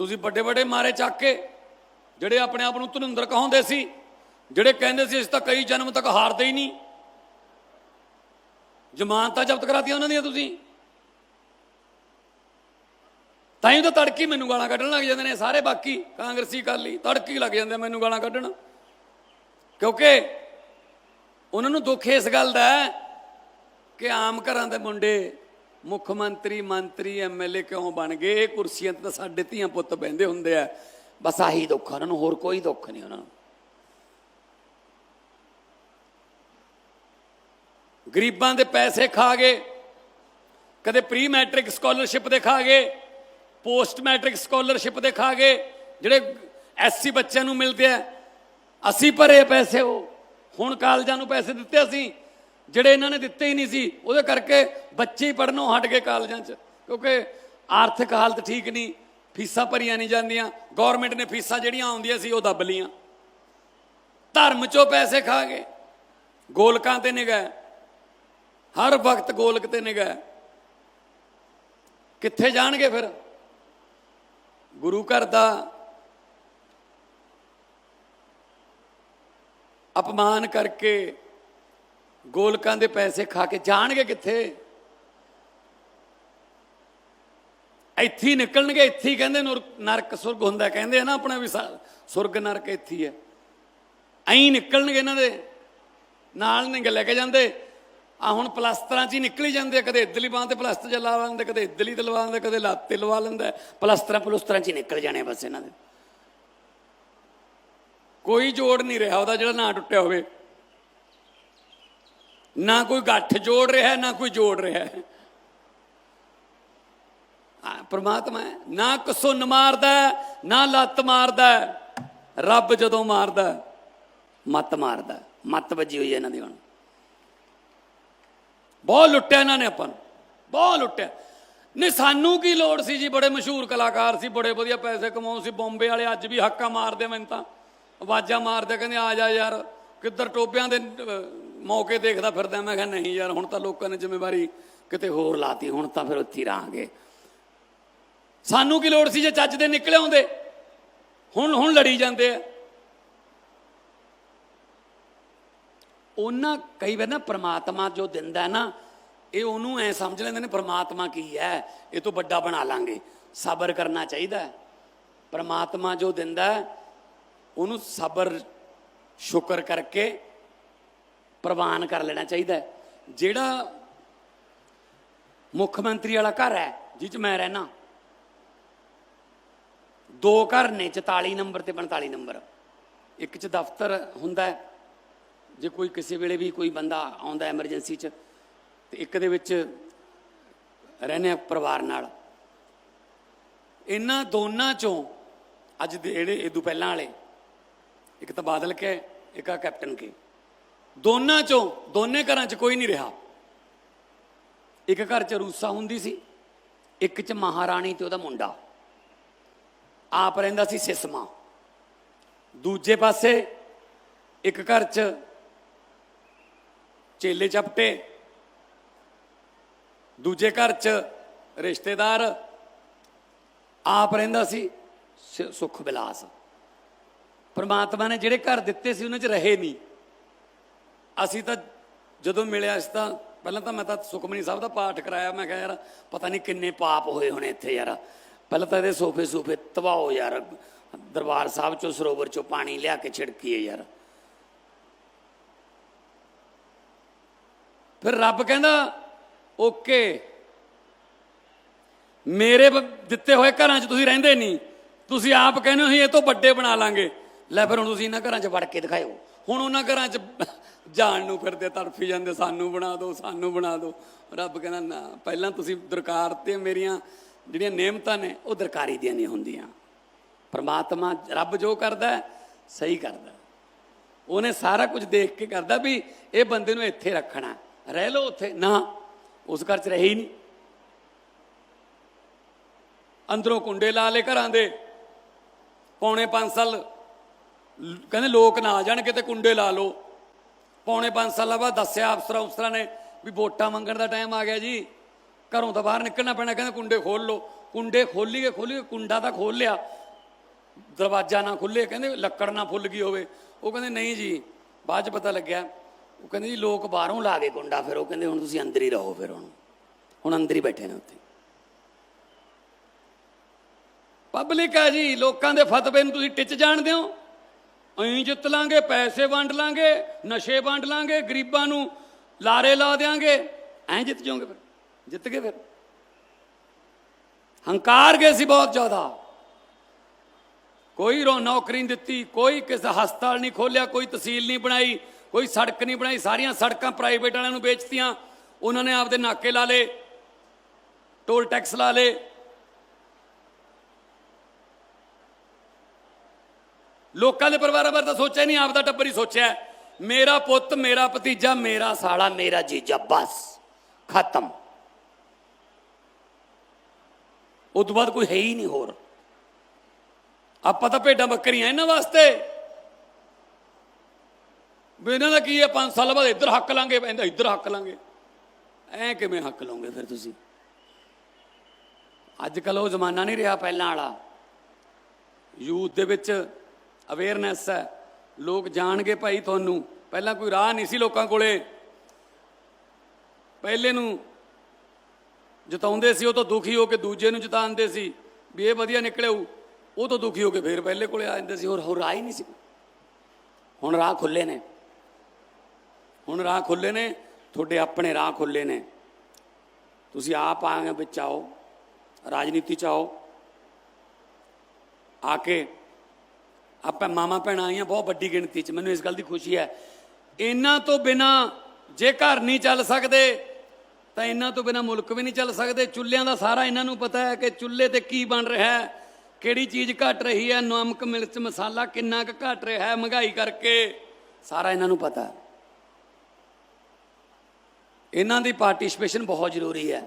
ਤੁਸੀਂ ਵੱਡੇ ਵੱਡੇ ਮਾਰੇ ਚੱਕ ਕੇ, ਜਿਹੜੇ ਆਪਣੇ ਆਪ ਨੂੰ ਧਨੁੰਦਰ ਕਹਾਉਂਦੇ ਸੀ, ਜਿਹੜੇ ਕਹਿੰਦੇ ਸੀ, ਇਸ ਤਾਂ ਕਈ ਜਨਮ ਤੱਕ ਹਾਰਦੇ ਹੀ ਨਹੀਂ। ਜ਼ਮਾਨਤਾਂ ਜ਼ਬਤ ਕਰਾਤੀਆਂ ਉਹਨਾਂ ਦੀਆਂ ਤੁਸੀਂ। ਤਾਂ ਹੀ ਤਾਂ ਤੜਕੀ ਮੈਨੂੰ ਗਾਲਾਂ ਕੱਢਣ ਲੱਗ ਜਾਂਦੇ ਨੇ ਸਾਰੇ, ਬਾਕੀ ਕਾਂਗਰਸੀ ਕਾਲੀ ਤੜਕੀ ਲੱਗ ਜਾਂਦੇ ਮੈਨੂੰ ਗਾਲਾਂ ਕੱਢਣ। ਕਿਉਂਕਿ ਉਹਨਾਂ ਨੂੰ ਦੁੱਖ ਇਸ ਗੱਲ ਦਾ ਕਿ ਆਮ ਘਰਾਂ ਦੇ ਮੁੰਡੇ ਮੁੱਖ ਮੰਤਰੀ ਮੰਤਰੀ ਐਮਐਲਏ ਕਿਉਂ ਬਣ ਗਏ? ਇਹ ਕੁਰਸੀਆਂ ਤੇ ਤਾਂ ਸਾਡੇ ਧੀਆਂ ਪੁੱਤ ਬਹਿੰਦੇ ਹੁੰਦੇ ਆ। ਬਸ ਆਹੀ ਦੁੱਖ ਉਹਨਾਂ ਨੂੰ, ਹੋਰ ਕੋਈ ਦੁੱਖ ਨਹੀਂ ਉਹਨਾਂ ਨੂੰ। ਗਰੀਬਾਂ ਦੇ ਪੈਸੇ ਖਾ ਗਏ। ਕਦੇ ਪ੍ਰੀ ਮੈਟ੍ਰਿਕ ਸਕਾਲਰਸ਼ਿਪ ਦੇ ਖਾ ਗਏ। ਪੋਸਟ ਮੈਟ੍ਰਿਕ ਸਕਾਲਰਸ਼ਿਪ ਦੇ ਖਾ ਗਏ। ਜਿਹੜੇ ਐਸਸੀ ਬੱਚਿਆਂ ਨੂੰ ਮਿਲਦੇ ਆ। ਅਸੀਂ ਭਰੇ ਪੈਸੇ ਉਹ। ਹੁਣ ਕਾਲਜਾਂ ਨੂੰ ਪੈਸੇ ਦਿੱਤੇ ਅਸੀਂ। ਜਿਹੜੇ ਇਹਨਾਂ ਨੇ ਦਿੱਤੇ ਹੀ ਨਹੀਂ ਸੀ, ਉਹਦੇ ਕਰਕੇ ਬੱਚੇ ਹੀ ਪੜਨੋਂ ਹਟ ਗਏ ਕਾਲਜਾਂ 'ਚ। ਕਿਉਂਕਿ ਆਰਥਿਕ ਹਾਲਤ ਠੀਕ ਨਹੀਂ, ਫੀਸਾਂ ਭਰੀਆਂ ਨਹੀਂ ਜਾਂਦੀਆਂ ਗਵਰਨਮੈਂਟ ਨੇ ਫੀਸਾਂ ਜਿਹੜੀਆਂ ਆਉਂਦੀਆਂ ਸੀ, ਉਹ ਦੱਬ ਲੀਆਂ ਧਰਮ 'ਚੋਂ ਪੈਸੇ ਖਾ ਗਏ। ਗੋਲਕਾਂ ਤੇ ਨਿਗਾਹ। ਹਰ ਵਕਤ ਗੋਲਕ ਤੇ ਨਿਗਾਹ। ਕਿੱਥੇ ਜਾਣਗੇ ਫਿਰ? ਗੁਰੂ ਘਰ ਦਾ ਅਪਮਾਨ ਕਰਕੇ ਗੋਲਕਾਂ ਦੇ ਪੈਸੇ ਖਾ ਕੇ ਜਾਣਗੇ ਕਿੱਥੇ? ਇੱਥੇ ਨਿਕਲਣਗੇ, ਇੱਥੇ ਹੀ ਕਹਿੰਦੇ ਨੁਰ- ਨਰਕ ਸੁਰਗ ਹੁੰਦਾ, ਕਹਿੰਦੇ ਆ ਨਾ ਆਪਣਾ ਵੀ ਸੁਰਗ ਨਰਕ ਇੱਥੇ ਹੈ ਐਂ ਨਿਕਲਣਗੇ ਇਹਨਾਂ ਦੇ। ਨਾਲ ਨਹੀਂ ਲੈ ਕੇ ਜਾਂਦੇ। ਆ ਹੁਣ ਪਲਸਤਰਾਂ 'ਚ ਹੀ ਨਿਕਲੀ ਜਾਂਦੇ ਆ, ਕਦੇ ਇਧਰਲੀ ਬਾਂਹ ਤੇ ਪਲਸਤਰ ਜਿਹਾ ਲਾ ਲੈਂਦੇ, ਕਦੇ ਇਧਰਲੀ ਤੇ ਲਵਾ ਲੈਂਦੇ, ਕਦੇ ਲੱਤ ਤੇ ਲਵਾ ਲੈਂਦਾ। ਪਲਸਤਰਾਂ ਪਲਸਤਰਾਂ 'ਚ ਹੀ ਨਿਕਲ ਜਾਣੇ ਬਸ ਇਹਨਾਂ ਦੇ। ਕੋਈ ਜੋੜ ਨਹੀਂ ਰਿਹਾ ਉਹਦਾ ਜਿਹੜਾ ਨਾ ਟੁੱਟਿਆ ਹੋਵੇ। ਨਾ ਕੋਈ ਗੱਠ ਜੋੜ ਰਿਹਾ ਨਾ ਕੋਈ ਜੋੜ ਰਿਹਾ। ਪਰਮਾਤਮਾ ਨਾ ਕਸੁੰਨ ਮਾਰਦਾ ਨਾ ਲੱਤ ਮਾਰਦਾ। ਰੱਬ ਜਦੋਂ ਮਾਰਦਾ ਹੈ, ਮੱਤ ਮਾਰਦਾ। ਹੈ। ਮੱਤ ਵੱਜੀ ਹੋਈ ਹੈ ਇਹਨਾਂ ਦੀ ਹੁਣ। ਬਹੁਤ ਲੁੱਟਿਆ ਇਹਨਾਂ ਨੇ ਆਪਾਂ ਨੂੰ। ਬਹੁਤ ਲੁੱਟਿਆ। ਨਹੀਂ ਸਾਨੂੰ ਕੀ ਲੋੜ ਸੀ ਜੀ? ਬੜੇ ਮਸ਼ਹੂਰ ਕਲਾਕਾਰ ਸੀ ਬੜੇ ਵਧੀਆ ਪੈਸੇ ਕਮਾਉਂ ਸੀ। ਬੰਬੇ ਵਾਲੇ ਅੱਜ ਵੀ ਹੱਕਾ ਮਾਰਦੇ ਮੈਨੂੰ ਤਾਂ। ਆਵਾਜ਼ਾਂ ਮਾਰਦੇ ਕਹਿੰਦੇ ਆ ਜਾ ਯਾਰ ਕਿੱਧਰ ਟੋਬਿਆਂ ਦੇ ਮੌਕੇ ਦੇਖਦਾ ਫਿਰਦਾ, ਮੈਂ ਕਿਹਾ ਨਹੀਂ ਯਾਰ, ਹੁਣ ਤਾਂ ਲੋਕਾਂ ਨੇ ਜ਼ਿੰਮੇਵਾਰੀ ਕਿਤੇ ਹੋਰ ਲਾਤੀ, ਹੁਣ ਤਾਂ ਫਿਰ ਉੱਥੇ ਹੀ ਰਹਾਂਗੇ। ਸਾਨੂੰ ਕੀ ਲੋੜ ਸੀ ਜੇ ਚੱਜ ਦੇ ਨਿਕਲੇ ਆਉਂਦੇ? ਹੁਣ ਹੁਣ ਲੜੀ ਜਾਂਦੇ ਆ। ਉਹਨਾਂ ਕਈ ਵਾਰ ਨਾ ਪ੍ਰਮਾਤਮਾ ਜੋ ਦਿੰਦਾ ਨਾ, ਇਹ ਉਹਨੂੰ ਐ ਸਮਝ ਲੈਂਦੇ ਨੇ, ਪ੍ਰਮਾਤਮਾ ਕੀ ਹੈ? ਇਹ ਤੋਂ ਵੱਡਾ ਬਣਾ ਲਾਂਗੇ। ਸਬਰ ਕਰਨਾ ਚਾਹੀਦਾ ਹੈ। ਪ੍ਰਮਾਤਮਾ ਜੋ ਦਿੰਦਾ, ਉਹਨੂੰ ਸਬਰ, ਸ਼ੁਕਰ ਕਰਕੇ ਪ੍ਰਵਾਨ ਕਰ ਲੈਣਾ ਚਾਹੀਦਾ ਜਿਹੜਾ ਮੁੱਖ ਮੰਤਰੀ ਵਾਲਾ ਘਰ ਹੈ, ਜਿਹ ਚ ਮੈਂ ਰਹਿਣਾ ਦੋ ਘਰ ਨੇ 44 ਨੰਬਰ ਤੇ 45 ਨੰਬਰ। ਇੱਕ ਚ ਦਫ਼ਤਰ ਹੁੰਦਾ ਹੈ, ਜੇ ਕੋਈ ਕਿਸੇ ਵੇਲੇ ਵੀ ਕੋਈ ਬੰਦਾ ਆਉਂਦਾ ਐਮਰਜੈਂਸੀ 'ਚ, ਤੇ ਇੱਕ ਦੇ ਵਿੱਚ ਰਹਿੰਦੇ ਆ ਪਰਿਵਾਰ ਨਾਲ। ਇਹਨਾਂ ਦੋਨਾਂ ਚੋਂ ਅੱਜ ਦੇ ਜਿਹੜੇ ਇਦੋਂ ਪਹਿਲਾਂ ਵਾਲੇ, ਇੱਕ ਤਾਂ ਬਾਦਲ ਕੇ, ਇੱਕ ਆ ਕੈਪਟਨ ਕੇ। ਦੋਨਾਂ ਚੋਂ, ਦੋਨੇ ਘਰਾਂ 'ਚ ਕੋਈ ਨਹੀਂ ਰਿਹਾ। ਇੱਕ ਘਰ 'ਚ ਰੂਸਾ ਹੁੰਦੀ ਸੀ, ਇੱਕ 'ਚ ਮਹਾਰਾਣੀ ਤੇ ਉਹਦਾ ਮੁੰਡਾ। ਆਪ ਰਹਿੰਦਾ ਸੀ ਸਿਸਮਾ। ਦੂਜੇ ਪਾਸੇ ਇੱਕ ਘਰ 'ਚ ਚੇਲੇ ਚਪਟੇ। ਦੂਜੇ ਘਰ 'ਚ ਰਿਸ਼ਤੇਦਾਰ। ਆਪ ਰਹਿੰਦਾ ਸੀ ਸ- ਸੁਖ ਵਿਲਾਸ ਪਰਮਾਤਮਾ ਨੇ ਜਿਹੜੇ ਘਰ ਦਿੱਤੇ ਸੀ, ਉਹਨਾਂ 'ਚ ਰਹੇ ਨਹੀਂ। ਅਸੀਂ ਤਾਂ ਜਦੋਂ ਮਿਲਿਆ ਇਸ ਤਾਂ, ਪਹਿਲਾਂ ਤਾਂ ਮੈਂ ਤਾਂ ਸੁਖਮਨੀ ਸਾਹਿਬ ਦਾ ਪਾਠ ਕਰਾਇਆ, ਮੈਂ ਕਿਹਾ ਯਾਰ ਪਤਾ ਨਹੀਂ ਕਿੰਨੇ ਪਾਪ ਹੋਏ ਹੋਣੇ ਇੱਥੇ ਯਾਰ। ਪਹਿਲਾਂ ਤਾਂ ਇਹਦੇ ਸੋਫੇ ਸੂਫੇ ਤਬਾਓ ਯਾਰ, ਦਰਬਾਰ ਸਾਹਿਬ ਚੋਂ, ਸਰੋਵਰ ਚੋਂ ਪਾਣੀ ਲਿਆ ਕੇ ਛਿੜਕੀਏ ਯਾਰ। ਫਿਰ ਰੱਬ ਕਹਿੰਦਾ, ਓਕੇ, ਮੇਰੇ ਦਿੱਤੇ ਹੋਏ ਘਰਾਂ 'ਚ ਤੁਸੀਂ ਰਹਿੰਦੇ ਨਹੀਂ। ਤੁਸੀਂ ਆਪ ਕਹਿੰਦੇ ਹੋ ਅਸੀਂ ਇਹ ਤੋਂ ਵੱਡੇ ਬਣਾ ਲਾਂਗੇ। ਲੈ ਫਿਰ ਹੁਣ ਤੁਸੀਂ ਇਹਨਾਂ ਘਰਾਂ 'ਚ ਵੜ ਕੇ ਦਿਖਾਓ ਹੁਣ ਉਹਨਾਂ ਘਰਾਂ 'ਚ ਜਾਣ ਨੂੰ ਫਿਰਦੇ, ਤੜਫੀ ਜਾਂਦੇ, ਸਾਨੂੰ ਬਣਾ ਦਿਓ ਸਾਨੂੰ ਬਣਾ ਦਿਓ ਰੱਬ ਕਹਿੰਦਾ, ਨਾ, ਪਹਿਲਾਂ ਤੁਸੀਂ ਦਰਕਾਰ ਤੇ ਮੇਰੀਆਂ ਜਿਹੜੀਆਂ ਨੇਮਤਾਂ ਨੇ, ਉਹ ਦਰਕਾਰੀ ਦੀਆਂ ਨਹੀਂ ਹੁੰਦੀਆਂ। ਪਰਮਾਤਮਾ ਰੱਬ ਜੋ ਕਰਦਾ ਸਹੀ ਕਰਦਾ ਉਹਨੇ ਸਾਰਾ ਕੁਝ ਦੇਖ ਕੇ ਕਰਦਾ ਵੀ ਇਹ ਬੰਦੇ ਨੂੰ ਇੱਥੇ ਰੱਖਣਾ ਰਹਿ ਲਓ ਉੱਥੇ। ਨਾ, ਉਸ ਘਰ 'ਚ ਰਹੇ ਹੀ ਨਹੀਂ। ਅੰਦਰੋਂ ਕੁੰਡੇ ਲਾ ਲੇ ਘਰਾਂ ਦੇ। ਪੌਣੇ 5 ਸਾਲ ਕਹਿੰਦੇ ਲੋਕ ਨਾ ਆ ਜਾਣ ਕਿਤੇ ਕੁੰਡੇ ਲਾ ਲਓ। ਪੌਣੇ 5 ਸਾਲਾਂ ਬਾਅਦ ਦੱਸਿਆ ਅਫਸਰਾਂ ਅਫਸਰਾਂ ਨੇ ਵੀ ਵੋਟਾਂ ਮੰਗਣ ਦਾ ਟਾਈਮ ਆ ਗਿਆ ਜੀ। ਘਰੋਂ ਤਾਂ ਬਾਹਰ ਨਿਕਲਣਾ ਪੈਣਾ, ਕਹਿੰਦੇ ਕੁੰਡੇ ਖੋਲ ਲਓ। ਕੁੰਡੇ ਖੋਲੀਏ ਖੋਲੀਏ ਕੁੰਡਾ ਤਾਂ ਖੋਲ ਲਿਆ। ਦਰਵਾਜ਼ਾ ਨਾ ਖੁੱਲੇ ਕਹਿੰਦੇ ਲੱਕੜ ਨਾ ਫੁੱਲ ਗਈ ਹੋਵੇ। ਉਹ ਕਹਿੰਦੇ, ਨਹੀਂ ਜੀ, ਬਾਅਦ ਚ ਪਤਾ ਲੱਗਿਆ। ਉਹ ਕਹਿੰਦੇ, ਜੀ, ਲੋਕ ਬਾਹਰੋਂ ਲਾ ਗਏ ਕੁੰਡਾ ਫਿਰ। ਉਹ ਕਹਿੰਦੇ, ਹੁਣ ਤੁਸੀਂ ਅੰਦਰ ਹੀ ਰਹੋ ਫਿਰ ਹੁਣ। ਹੁਣ ਅੰਦਰ ਹੀ ਬੈਠੇ ਨੇ ਉੱਥੇ। ਪਬਲਿਕ ਆ ਜੀ, ਲੋਕਾਂ ਦੇ ਫਤਵੇ ਨੂੰ ਤੁਸੀਂ ਟਿੱਚ ਜਾਣਦੇ ਹੋ। ਅਸੀਂ ਜਿੱਤ ਲਾਂਗੇ, ਪੈਸੇ ਵੰਡ ਲਾਂਗੇ, ਨਸ਼ੇ ਵੰਡ ਲਾਂਗੇ, ਗਰੀਬਾਂ ਨੂੰ ਲਾਰੇ ਲਾ ਦੇਾਂਗੇ ਐਂ ਜਿੱਤ ਜਾਓਗੇ ਫਿਰ, ਜਿੱਤ ਗਏ ਫਿਰ। ਹੰਕਾਰ ਗਏ ਸੀ ਬਹੁਤ ਜ਼ਿਆਦਾ। ਕੋਈ ਰੋ ਨੌਕਰੀ ਨਹੀਂ ਦਿੱਤੀ, ਕੋਈ ਕਿਸੇ ਹਸਪਤਾਲ ਨਹੀਂ ਖੋਲਿਆ ਕੋਈ ਤਹਿਸੀਲ ਨਹੀਂ ਬਣਾਈ, ਕੋਈ ਸੜਕ ਨਹੀਂ ਬਣਾਈ, ਸਾਰੀਆਂ ਸੜਕਾਂ ਪ੍ਰਾਈਵੇਟ ਵਾਲਿਆਂ ਨੂੰ ਵੇਚਤੀਆਂ। ਉਹਨਾਂ ਨੇ ਆਪਦੇ ਨਾਕੇ ਲਾ ਲਏ, ਟੋਲ ਟੈਕਸ ਲਾ ਲਏ। ਲੋਕਾਂ ਦੇ ਪਰਿਵਾਰਾਂ ਬਾਰੇ ਤਾਂ ਸੋਚਿਆ ਨਹੀਂ ਆਪਦਾ ਟੱਬਰ ਹੀ ਸੋਚਿਆ। ਮੇਰਾ ਪੁੱਤ, ਮੇਰਾ ਭਤੀਜਾ, ਮੇਰਾ ਸਾਲਾ, ਮੇਰਾ ਜੀਜਾ, ਬਸ, ਖਤਮ। ਉਸ ਤੋਂ ਬਾਅਦ ਕੋਈ ਹੈ ਹੀ ਨਹੀਂ ਹੋਰ। ਆਪਾਂ ਤਾਂ ਭੇਡਾਂ ਬੱਕਰੀਆਂ ਇਹਨਾਂ ਵਾਸਤੇ। ਵੀ ਇਹਨਾਂ ਦਾ ਕੀ ਹੈ 5 ਸਾਲ ਬਾਅਦ ਇੱਧਰ ਹੱਕ ਲਾਂਗੇ, ਇਹਦਾ ਇੱਧਰ ਹੱਕ ਲਾਂਗੇ। ਐ ਕਿਵੇਂ ਹੱਕ ਲਾਉਂਗੇ ਫਿਰ ਤੁਸੀਂ? ਅੱਜ ਕੱਲ ਉਹ ਜ਼ਮਾਨਾ ਨਹੀਂ ਰਿਹਾ ਪਹਿਲਾਂ ਵਾਲਾ। ਯੂਥ ਦੇ ਵਿੱਚ ਅਵੇਅਰਨੈਸ ਹੈ। ਲੋਕ ਜਾਣਗੇ ਭਾਈ ਤੁਹਾਨੂੰ। ਪਹਿਲਾਂ ਕੋਈ ਰਾਹ ਨਹੀਂ ਸੀ ਲੋਕਾਂ ਕੋਲੇ। ਪਹਿਲੇ ਨੂੰ ਜਿਤਾਉਂਦੇ ਸੀ, ਉਹ ਤੋਂ ਦੁਖੀ ਹੋ ਕੇ ਦੂਜੇ ਨੂੰ ਜਿਤਾਉਂਦੇ ਸੀ। ਵੀ ਇਹ ਵਧੀਆ ਨਿਕਲਿਆ ਉਹ ਤੋਂ ਦੁਖੀ ਹੋ ਕੇ ਫੇਰ ਪਹਿਲੇ ਕੋਲੇ ਆ ਜਾਂਦੇ ਸੀ। ਹੋਰ ਹੋਰ ਰਾਹ ਹੀ ਨਹੀਂ ਸੀ। ਹੁਣ ਰਾਹ ਖੁੱਲੇ ਨੇ। ਹੁਣ ਰਾਹ ਖੁੱਲੇ ਨੇ। ਤੁਹਾਡੇ ਆਪਣੇ ਰਾਹ ਖੁੱਲੇ ਨੇ। ਤੁਸੀਂ ਆਪ ਆਗੇ ਵਿੱਚ ਆਓ। ਰਾਜਨੀਤੀ ਚ ਆਓ। ਆ ਕੇ ਆਪਾਂ ਮਾਮਾ ਭੈਣਾਂ ਆਈਆਂ, ਬਹੁਤ ਵੱਡੀ ਗਿਣਤੀ ਚ, ਮੈਨੂੰ ਇਸ ਗੱਲ ਦੀ ਖੁਸ਼ੀ ਹੈ। ਇਹਨਾਂ ਤੋਂ ਬਿਨਾ ਜੇ ਘਰ ਨਹੀਂ ਚੱਲ ਸਕਦੇ, ਤਾਂ ਇਹਨਾਂ ਤੋਂ ਬਿਨਾ ਮੁਲਕ ਵੀ ਨਹੀਂ ਚੱਲ ਸਕਦੇ। ਚੁੱਲ੍ਹਿਆਂ ਦਾ ਸਾਰਾ ਇਹਨਾਂ ਨੂੰ ਪਤਾ ਹੈ ਕਿ ਚੁੱਲ੍ਹੇ ਤੇ ਕੀ ਬਣ ਰਿਹਾ ਹੈ, ਕਿਹੜੀ ਚੀਜ਼ ਘਟ ਰਹੀ ਹੈ, ਨਮਕ, ਮਿਰਚ, ਮਸਾਲਾ ਕਿੰਨਾ ਕੁ ਘਟ ਰਿਹਾ ਹੈ, ਮਹਿੰਗਾਈ ਕਰਕੇ ਸਾਰਾ ਇਹਨਾਂ ਨੂੰ ਪਤਾ ਹੈ। ਇਹਨਾਂ ਦੀ ਪਾਰਟਿਸਿਪੇਸ਼ਨ ਬਹੁਤ ਜ਼ਰੂਰੀ ਹੈ।